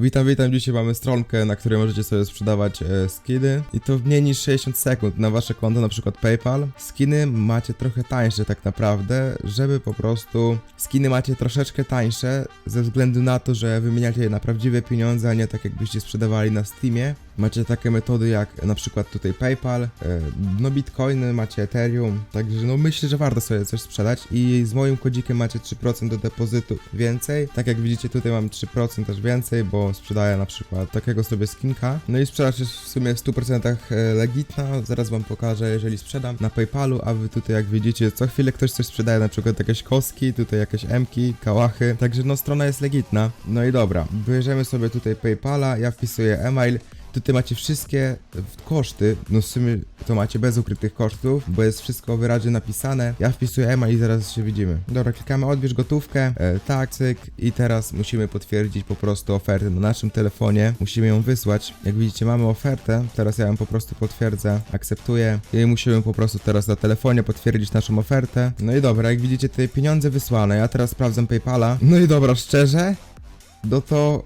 Witam, witam. Dzisiaj mamy stronkę, na której możecie sobie sprzedawać e, skiny i to w mniej niż 60 sekund na wasze konto, na przykład PayPal. Skiny macie trochę tańsze tak naprawdę, żeby po prostu skiny macie troszeczkę tańsze ze względu na to, że wymieniacie je na prawdziwe pieniądze, a nie tak jakbyście sprzedawali na Steamie. Macie takie metody jak na przykład tutaj PayPal, e, no Bitcoiny, macie Ethereum, także no myślę, że warto sobie coś sprzedać i z moim kodzikiem macie 3% do depozytu więcej. Tak jak widzicie tutaj mam 3% też więcej, bo sprzedaję na przykład takiego sobie skinka. No i sprzedaż jest w sumie w 100% e, legitna, zaraz wam pokażę jeżeli sprzedam na PayPalu, a wy tutaj jak widzicie co chwilę ktoś coś sprzedaje, na przykład jakieś koski, tutaj jakieś emki, kałachy, także no strona jest legitna. No i dobra, bierzemy sobie tutaj PayPala, ja wpisuję e-mail, Tutaj macie wszystkie koszty, no w sumie to macie bez ukrytych kosztów, bo jest wszystko wyraźnie napisane. Ja wpisuję email i zaraz się widzimy. Dobra, klikamy odbierz gotówkę, e, tak, cyk i teraz musimy potwierdzić po prostu ofertę na naszym telefonie. Musimy ją wysłać. Jak widzicie mamy ofertę, teraz ja ją po prostu potwierdzę, akceptuję i musimy po prostu teraz na telefonie potwierdzić naszą ofertę. No i dobra, jak widzicie tutaj pieniądze wysłane, ja teraz sprawdzam Paypala. No i dobra, szczerze, no to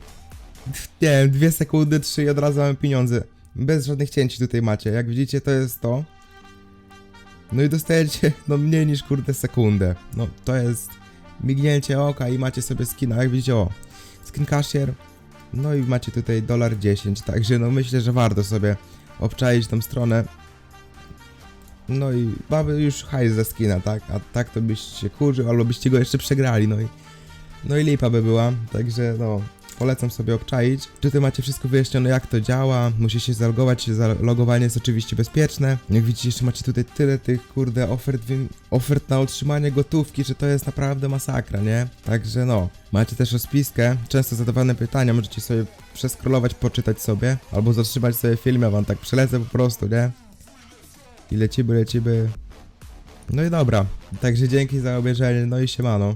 nie wiem, dwie sekundy, trzy i od razu mamy pieniądze. Bez żadnych cięć tutaj macie. Jak widzicie, to jest to. No i dostajecie, no mniej niż kurde sekundę. No to jest mignięcie oka i macie sobie skina. Jak widzicie, o, skin cashier. No i macie tutaj dolar 10, także no myślę, że warto sobie obczaić tą stronę. No i mamy już hajs za skina, tak? A tak to byście kurzył, albo byście go jeszcze przegrali, no i... No i lipa by była, także no, polecam sobie obczaić. Tutaj macie wszystko wyjaśnione jak to działa, musicie się zalogować, zalogowanie jest oczywiście bezpieczne. Jak widzicie jeszcze macie tutaj tyle tych kurde ofert, ofert na otrzymanie gotówki, że to jest naprawdę masakra, nie? Także no, macie też rozpiskę, często zadawane pytania, możecie sobie przeskrolować, poczytać sobie, albo zatrzymać sobie film, ja wam tak przelecę po prostu, nie? I lecimy, lecimy. No i dobra, także dzięki za obejrzenie, no i siemano.